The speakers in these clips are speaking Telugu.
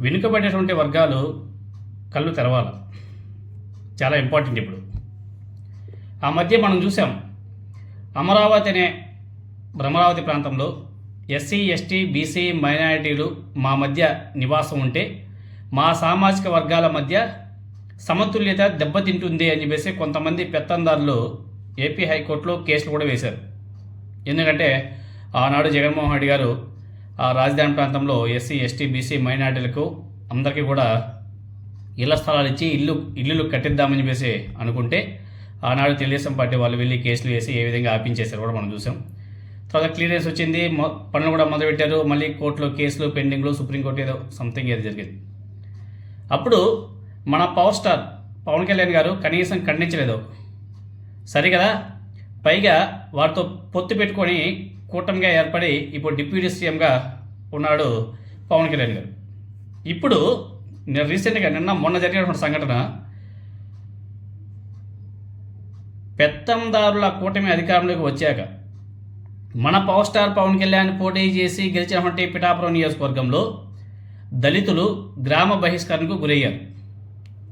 వెనుకబడేటువంటి వర్గాలు కళ్ళు తెరవాలి. చాలా ఇంపార్టెంట్ ఇప్పుడు. ఆ మధ్య మనం చూసాం అమరావతి అనే భ్రమరావతి ప్రాంతంలో ఎస్సీ ఎస్టీ బీసీ మైనారిటీలు మా మధ్య నివాసం ఉంటే మా సామాజిక వర్గాల మధ్య సమతుల్యత దెబ్బతింటుంది అని చెప్పేసి కొంతమంది పెత్తందారులు ఏపీ హైకోర్టులో కేసులు కూడా వేశారు. ఎందుకంటే ఆనాడు జగన్మోహన్ రెడ్డి గారు రాజధాని ప్రాంతంలో ఎస్సీ ఎస్టీ బీసీ మైనార్టీలకు అందరికీ కూడా ఇళ్ళ స్థలాలు ఇచ్చి ఇల్లు ఇల్లులు కట్టిద్దామని చెప్పేసి అనుకుంటే ఆనాడు తెలుగుదేశం పార్టీ వాళ్ళు వెళ్ళి కేసులు వేసి ఏ విధంగా ఆపించేశారు కూడా మనం చూసాం. తర్వాత క్లియరెన్స్ వచ్చింది పనులు కూడా మొదలుపెట్టారు. మళ్ళీ కోర్టులో కేసులు పెండింగ్లు సుప్రీంకోర్టు ఏదో సంథింగ్ ఏదో జరిగింది. అప్పుడు మన పవర్ స్టార్ పవన్ కళ్యాణ్ గారు కనీసం ఖండించలేదు. సరే కదా పైగా వారితో పొత్తు పెట్టుకొని కూటమిగా ఏర్పడి ఇప్పుడు డిప్యూటీ సీఎంగా ఉన్నాడు పవన్ కళ్యాణ్ గారు. ఇప్పుడు నేను రీసెంట్గా నిన్న మొన్న జరిగినటువంటి సంఘటన పెత్తందారుల కూటమి అధికారంలోకి వచ్చాక మన పవర్ స్టార్ పవన్ కళ్యాణ్ పోటీ చేసి గెలిచినటువంటి పిఠాపురం నియోజకవర్గంలో దళితులు గ్రామ బహిష్కరణకు గురయ్యారు.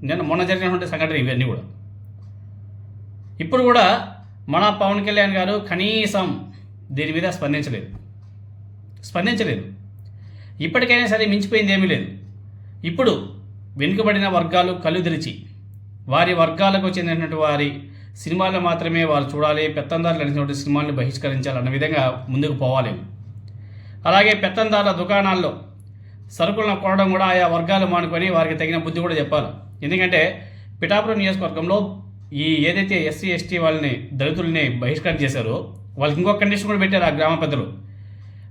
నిన్న మొన్న జరిగినటువంటి సంఘటన ఇవన్నీ కూడా. ఇప్పుడు కూడా మన పవన్ కళ్యాణ్ గారు కనీసం దీని మీద స్పందించలేదు. స్పందించలేదు. ఇప్పటికైనా సరే మించిపోయింది ఏమీ లేదు. ఇప్పుడు వెనుకబడిన వర్గాలు కళ్ళు తెరిచి వారి వర్గాలకు చెందినటువంటి వారి సినిమాలను మాత్రమే వారు చూడాలి పెత్తందారులు నడిచినటువంటి సినిమాలను బహిష్కరించాలి అన్న విధంగా ముందుకు పోవాలి. అలాగే పెత్తందారుల దుకాణాల్లో సరుకులను కొనడం కూడా ఆయా వర్గాలు మానుకొని వారికి తగిన బుద్ధి కూడా చెప్పాలి. ఎందుకంటే పిఠాపురం నియోజకవర్గంలో ఈ ఏదైతే ఎస్సీ ఎస్టీ వాళ్ళని దళితుల్ని బహిష్కరణ చేశారో వాళ్ళకి ఇంకొక కండిషన్ కూడా పెట్టారు ఆ గ్రామ పెద్దలు.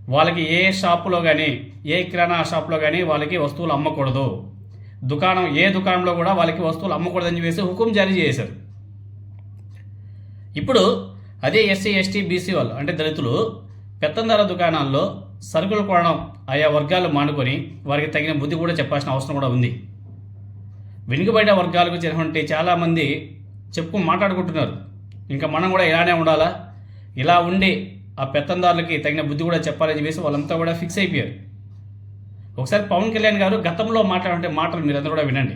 వాళ్ళకి ఏ షాపులో కానీ ఏ కిరాణా షాప్లో కానీ వాళ్ళకి వస్తువులు అమ్మకూడదు. దుకాణం ఏ దుకాణంలో కూడా వాళ్ళకి వస్తువులు అమ్మకూడదని చెప్పేసి హుకుం జారీ చేశారు. ఇప్పుడు అదే ఎస్సీ ఎస్టీ బీసీ వాళ్ళు అంటే దళితులు పెత్తందార దుకాణాల్లో సరుకులు కొనడం ఆయా వర్గాలు మానుకొని వారికి తగిన బుద్ధి కూడా చెప్పాల్సిన అవసరం కూడా ఉంది. వెనుకబడిన వర్గాలకు చెందినటువంటి చాలామంది చెప్పు మాట్లాడుకుంటున్నారు. ఇంకా మనం కూడా ఇలానే ఉండాలా? ఇలా ఉండి ఆ పెత్తందారులకి తగిన బుద్ధి కూడా చెప్పాలని చెప్పేసి వాళ్ళంతా కూడా ఫిక్స్ అయిపోయారు. ఒకసారి పవన్ కళ్యాణ్ గారు గతంలో మాట్లాడే మాటలు మీరందరూ కూడా వినండి.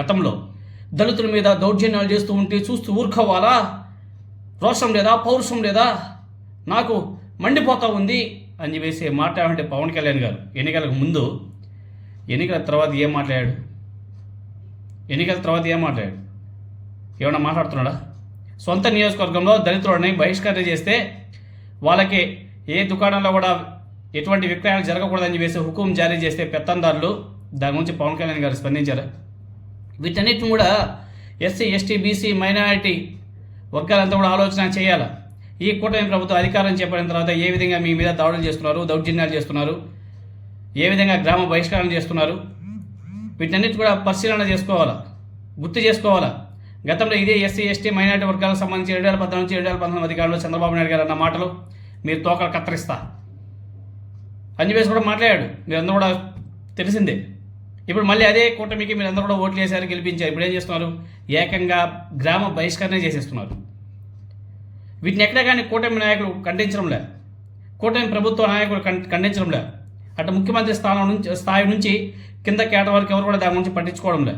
గతంలో దళితుల మీద దౌర్జన్యాలు చేస్తూ ఉంటే చూస్తూ ఊరుకోవాలా? రోషం లేదా పౌరుషం లేదా? నాకు మండిపోతా ఉంది అని చెప్పేసి మాట్లాడంటే పవన్ కళ్యాణ్ గారు ఎన్నికలకు ముందు ఎన్నికల తర్వాత ఏం మాట్లాడాడు? ఎన్నికల తర్వాత ఏం మాట్లాడాడు? ఏమైనా మాట్లాడుతున్నాడా? సొంత నియోజకవర్గంలో దళితులని బహిష్కరణ చేస్తే వాళ్ళకి ఏ దుకాణంలో కూడా ఎటువంటి విక్రయాలు జరగకూడదని చెప్పేసి హుకుం జారీ చేస్తే పెత్తందారులు దాని గురించి పవన్ కళ్యాణ్ గారు స్పందించారు. వీటన్నిటిని కూడా ఎస్సీ ఎస్టీ బీసీ మైనారిటీ వర్గాలంతా కూడా ఆలోచన చేయాలి. ఈ కూటమి ప్రభుత్వం అధికారం చేపట్టిన తర్వాత ఏ విధంగా మీ మీద దాడులు చేస్తున్నారు దౌర్జన్యాలు చేస్తున్నారు ఏ విధంగా గ్రామ బహిష్కరణ చేస్తున్నారు వీటన్నిటి కూడా పరిశీలన చేసుకోవాలా గుర్తు చేసుకోవాలా? గతంలో ఇదే ఎస్సీ ఎస్టీ మైనార్టీ వర్గాలకు సంబంధించి రెండు వేల పద్నాలుగు నుంచి రెండు వేల పంతొమ్మిది అధికారంలో చంద్రబాబు నాయుడు గారు అన్న మాటలు మీరు తోకలు కత్తిరిస్తా. అని చెప్పేసి కూడా మాట్లాడాడు. మీరందరూ కూడా తెలిసిందే. ఇప్పుడు మళ్ళీ అదే కూటమికి మీరందరూ కూడా ఓట్లు వేశారు గెలిపించారు. ఇప్పుడు ఏం చేస్తున్నారు? ఏకంగా గ్రామ బహిష్కరణ చేసేస్తున్నారు. వీటిని ఎక్కడా కానీ కూటమి నాయకులు ఖండించడంలే కూటమి ప్రభుత్వ నాయకులు ఖం- ఖండించడంలే అటు ముఖ్యమంత్రి స్థానం నుంచి స్థాయి నుంచి కింద కేట వరకు ఎవరు కూడా దాని గురించి పట్టించుకోవడంలే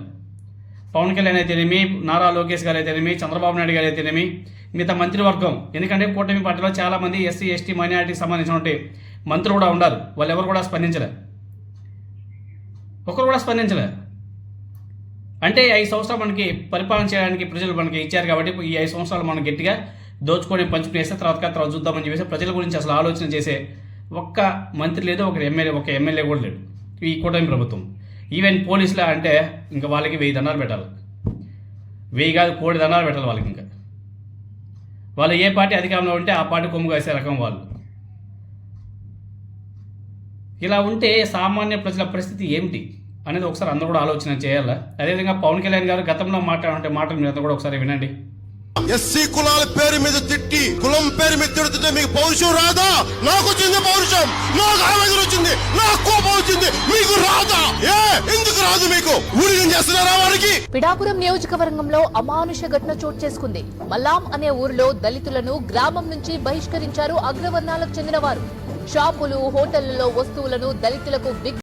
పవన్ కళ్యాణ్ అయితేనేమి నారా లోకేష్ గారు అయితేనేమి చంద్రబాబు నాయుడు గారు అయితేనేమి మిగతా మంత్రివర్గం. ఎందుకంటే కూటమి పార్టీలో చాలామంది ఎస్సీ ఎస్టీ మైనారిటీకి సంబంధించినటువంటి మంత్రులు కూడా ఉన్నారు వాళ్ళు ఎవరు కూడా స్పందించలే. ఒకరు కూడా స్పందించలే. అంటే ఐదు సంవత్సరాలు మనకి పరిపాలన చేయడానికి ప్రజలు మనకి ఇచ్చారు కాబట్టి ఈ ఐదు సంవత్సరాలు మనం గట్టిగా దోచుకొని పంచుకునేస్తే తర్వాత తర్వాత చూద్దామని చెప్పేసి ప్రజల గురించి అసలు ఆలోచన చేసే ఒక్క మంత్రి లేదు ఒక ఎమ్మెల్యే ఒక ఎమ్మెల్యే కూడా లేడు ఈ కూటమి ప్రభుత్వం. ఈవెన్ పోలీసులా అంటే ఇంకా వాళ్ళకి వెయ్యి దండాలు పెట్టాలి. వెయ్యి కాదు కోడి దండాలు పెట్టాలి వాళ్ళకి ఇంకా. వాళ్ళు ఏ పార్టీ అధికారంలో ఉంటే ఆ పార్టీ కొమ్ము కాసే రకం వాళ్ళు. ఇలా ఉంటే సామాన్య ప్రజల పరిస్థితి ఏమిటి అనేది ఒకసారి అందరూ కూడా ఆలోచన చేయాలి? అదేవిధంగా పవన్ కళ్యాణ్ గారు గతంలో మాట్లాడుంటే మాటలు మీరు అందరూ కూడా ఒకసారి వినండి. ఎస్సీ కులాల పేరు మీద తిట్టి కులం పేరు మీద తిడుతుంటే మీకు పౌరుషం రాదా? నాకు వచ్చింది పౌరుషం. నాకు ఆవేదన వచ్చింది. నాకు కోపం వచ్చింది. మీకు రాదా? ఏ? ఎందుకు రాదు మీకు? ఊరికం చేస్తున్నారా వారికి? పిఠాపురం నియోజకవర్గంలో అమానుష ఘటన చోటు చేసుకుంది. మల్లాం అనే ఊరిలో దళితులను గ్రామం నుంచి బహిష్కరించారు అగ్రవర్ణాలకు చెందిన వారు షాపులు హోటళ్ళలో వస్తువులను దళితులకు